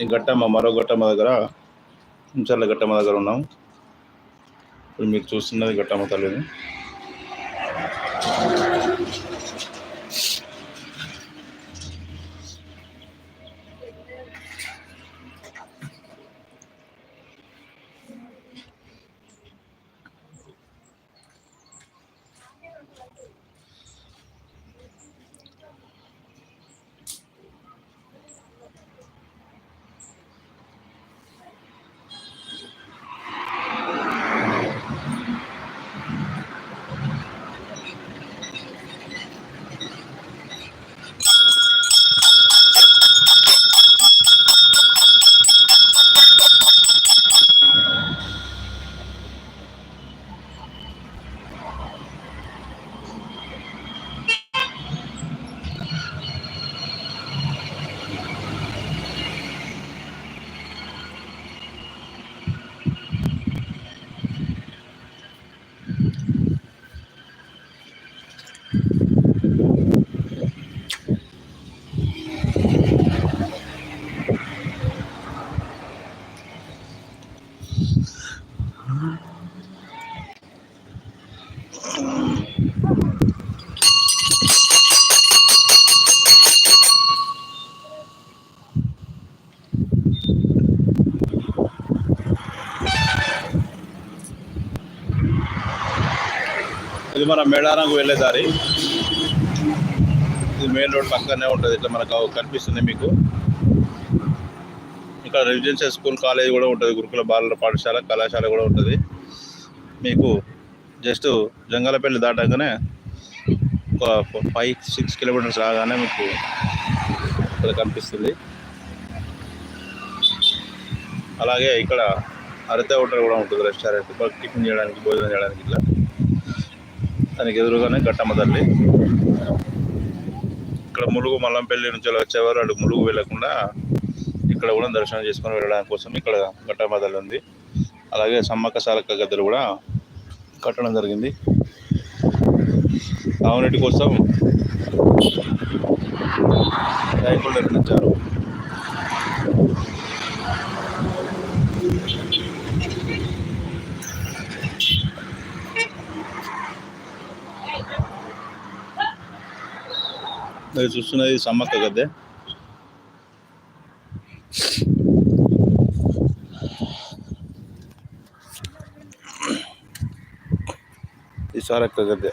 ఈ ఘట్టమ్మ మరో ఘట్టమ్మ దగ్గర ఇంచర్ల ఘట్టమ్మ దగ్గర ఉన్నాం. ఇప్పుడు మీకు చూస్తున్నది ఘట్టమ్మ తల్లిని ఇది మన మేడారంకు వెళ్ళే దారి. ఇది మెయిన్ రోడ్ పక్కనే ఉంటుంది ఇట్లా మనకు కనిపిస్తుంది మీకు. ఇక్కడ రెసిడెన్షియల్ స్కూల్ కాలేజ్ కూడా ఉంటుంది గురుకుల బాలల పాఠశాల కళాశాల కూడా ఉంటుంది. మీకు జస్ట్ జంగాలపల్లి దాటాకనే ఒక ఫైవ్ సిక్స్ కిలోమీటర్స్ రాగానే మీకు ఇక్కడ కనిపిస్తుంది. అలాగే ఇక్కడ అరితే హోటల్ కూడా ఉంటుంది రెస్టారెంట్ టిఫిన్ చేయడానికి భోజనం చేయడానికి ఇట్లా. దానికి ఎదురుగానే గట్టమ్మ తల్లి. ఇక్కడ ములుగు మల్లంపల్లి నుంచి వచ్చేవారు. అటు ములుగు వెళ్ళకుండా ఇక్కడ కూడా దర్శనం చేసుకొని వెళ్ళడానికి కోసం ఇక్కడ గట్టమ్మ తల్లి ఉంది. అలాగే సమ్మక్క సాలక్క గద్దెలు కూడా కట్టడం జరిగింది. తాగునీటి కోసం ట్యాంకులు నిర్మించారు మీరు చూస్తున్నది సమ్మక్క గద్దె. ఈ సారక్క గద్దె.